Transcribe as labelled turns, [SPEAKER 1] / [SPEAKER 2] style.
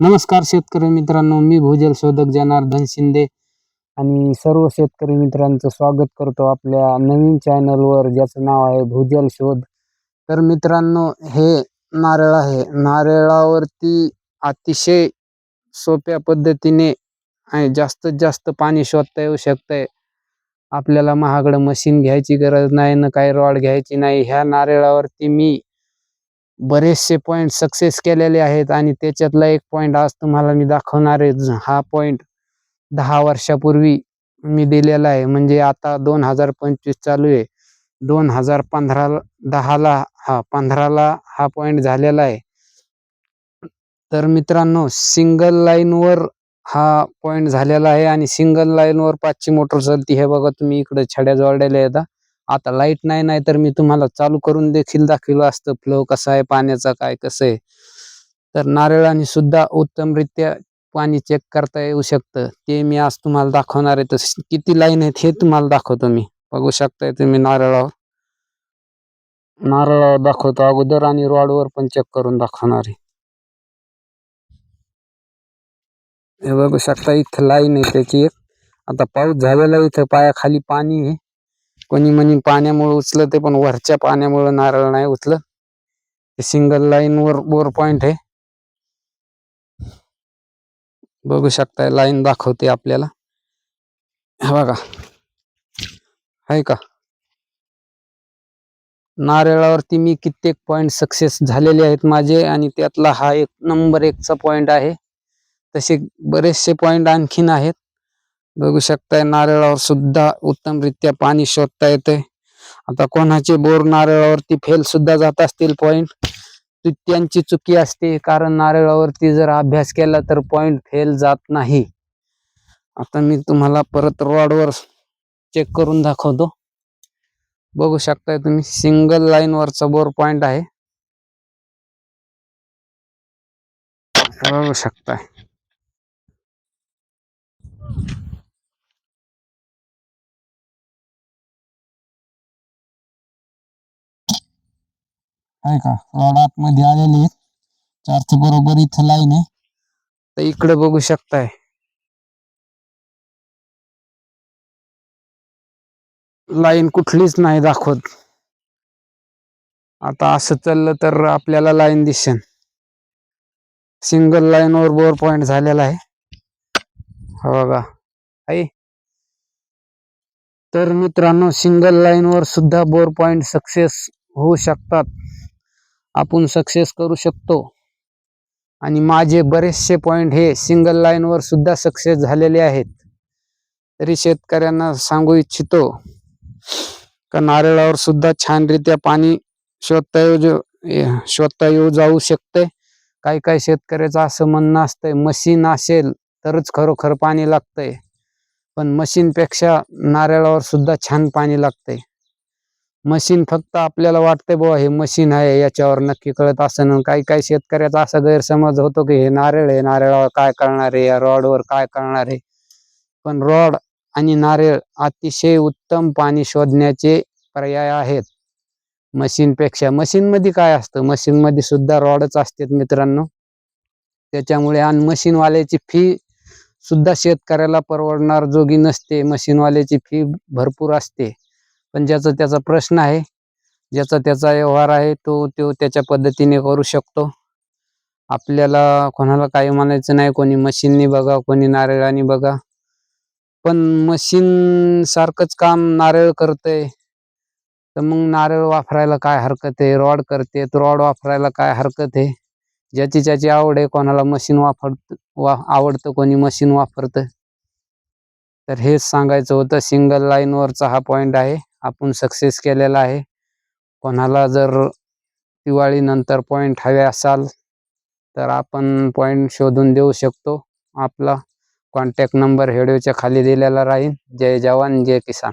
[SPEAKER 1] नमस्कार शेतकरी मित्रांनो मी भूजल शोधक जनार्दन शिंदे आणि सर्व शेतकरी मित्रांचं स्वागत करतो आपल्या नवीन चॅनलवर ज्याचं नाव आहे भूजल शोध. तर मित्रांनो हे नारळ आहे. नारळावरती अतिशय सोप्या पद्धतीने जास्तीत जास्त पाणी शोधता येऊ शकतंय. आपल्याला महागडं मशीन घ्यायची गरज नाही ना काही रॉड घ्यायची नाही. ह्या नारळावरती मी बरेचसे पॉईंट सक्सेस केलेले आहेत आणि त्याच्यातला एक पॉईंट आज तुम्हाला मी दाखवणार आहे. हा पॉईंट दहा वर्षापूर्वी मी दिलेला आहे. म्हणजे आता दोन हजार पंचवीस चालू आहे. दोन हजार पंधरा दहाला हा पंधराला हा पॉईंट झालेला आहे. तर मित्रांनो सिंगल लाईनवर हा पॉईंट झालेला आहे आणि सिंगल लाईनवर पाचशे मोटर चालती हे बघा तुम्ही इकडे छड्या जोडलेल्या आहेत आता लाइट नाही नाही तर मी तुम्हाला चालू करून देखील दाखवलं असतं. फ्लो कसा आहे पाण्याचा काय कसं आहे. तर नारळाने सुद्धा उत्तमरित्या पाणी चेक करता येऊ शकतं. ते मी आज तुम्हाला दाखवणार आहे. तर किती लाईन आहेत हे तुम्हाला दाखवतो मी. बघू शकताय तुम्ही नारळावर. नारळावर दाखवतो. अगोदर आणि रॉडवर पण चेक करून दाखवणार आहे. हे बघू शकता इथं लाईन आहे त्याची एक. आता पाऊस झालेला आहे इथं पायाखाली पाणी आहे. कोणी म्हणी पाण्यामुळे उचलं ते पण वरच्या पाण्यामुळे नारळ नाही उचलं ते सिंगल लाईन वर बोर पॉइंट आहे. बघू शकताय लाईन दाखवते आपल्याला. हा बघा. आहे का? नारळावरती मी कित्येक पॉइंट सक्सेस झालेले आहेत माझे आणि त्यातला हा एक नंबर एकचा पॉइंट आहे. तसे बरेचसे पॉइंट आणखीन आहेत. बघू शकताय नारळावर सुद्धा उत्तमरित्या पाणी शोधता येते. आता कोणाचे बोर नारळावरती फेल सुद्धा जात असतील पॉइंट त्यांची चुकी असते. कारण नारळावरती जर अभ्यास केला तर पॉइंट फेल जात नाही. आता मी तुम्हाला परत रॉडवर चेक करून दाखवतो. बघू शकताय तुम्ही सिंगल लाईन वरचा बोर पॉइंट आहे. बघू शकताय. आहे का? रॉड आतमध्ये आलेले आहेत. चारच्या बरोबर इथं लाईन आहे. तर इकडे बघू शकताय. लाईन कुठलीच नाही दाखवत. आता असं चाललं तर आपल्याला लाईन दिसेल सिंगल लाईन वर बोर पॉइंट झालेला आहे. हा बघा. आहे तर मित्रांनो सिंगल लाईन वर सुद्धा बोर पॉइंट सक्सेस होऊ शकतात. आपण सक्सेस करू शकतो. आणि माझे बरेचसे पॉईंट हे सिंगल लाईनवर सुद्धा सक्सेस झालेले आहेत. तरी शेतकऱ्यांना सांगू इच्छितो का नारळावर सुद्धा छानरित्या पाणी शोधता येऊ शोधता येऊ जाऊ शकते? काही काही शेतकऱ्याचं असं म्हणणं असतंय मशीन असेल तरच खरोखर पाणी लागतंय. पण मशीनपेक्षा नारळावर सुद्धा छान पाणी लागतंय. मशीन फक्त आपल्याला वाटतंय बुवा हे मशीन आहे याच्यावर नक्की कळत असं काही काही शेतकऱ्याचा असा गैरसमज होतो की हे नारळ आहे नारळावर काय करणार आहे या रॉडवर काय करणार आहे? पण रॉड आणि नारळ अतिशय उत्तम पाणी शोधण्याचे पर्याय आहेत. मशीन पेक्षा मशीन मध्ये काय असतं? मशीन मध्ये सुद्धा रॉडच असतात मित्रांनो. त्याच्यामुळे आणि मशीनवाल्याची वाल्याची फी सुद्धा शेतकऱ्याला परवडणार जोगी नसते. मशीनवाल्याची वाल्याची फी भरपूर असते. पण ज्याचा त्याचा प्रश्न आहे ज्याचा त्याचा व्यवहार आहे तो तो त्याच्या पद्धतीने करू शकतो. आपल्याला कोणाला काही म्हणायचं नाही कोणी मशीननी बघा कोणी नारळाने बघा. पण मशीन सारखंच काम नारळ करतंय. तर मग नारळ वापरायला काय हरकत आहे? रॉड करते रॉड वापरायला काय हरकत आहे? ज्याची ज्याची आवड आहे कोणाला मशीन वापरत वा आवडतं कोणी मशीन वापरतं. तर हेच सांगायचं होतं सिंगल लाईनवरचा हा पॉईंट आहे. आपण सक्सेस केलेला आहे. कोणाला जर दिवाळीनंतर पॉईंट हवे असाल तर आपण पॉईंट शोधून देऊ शकतो. आपला कॉन्टॅक्ट नंबर व्हिडिओच्या खाली दिलेला राहील. जय जवान जय किसान.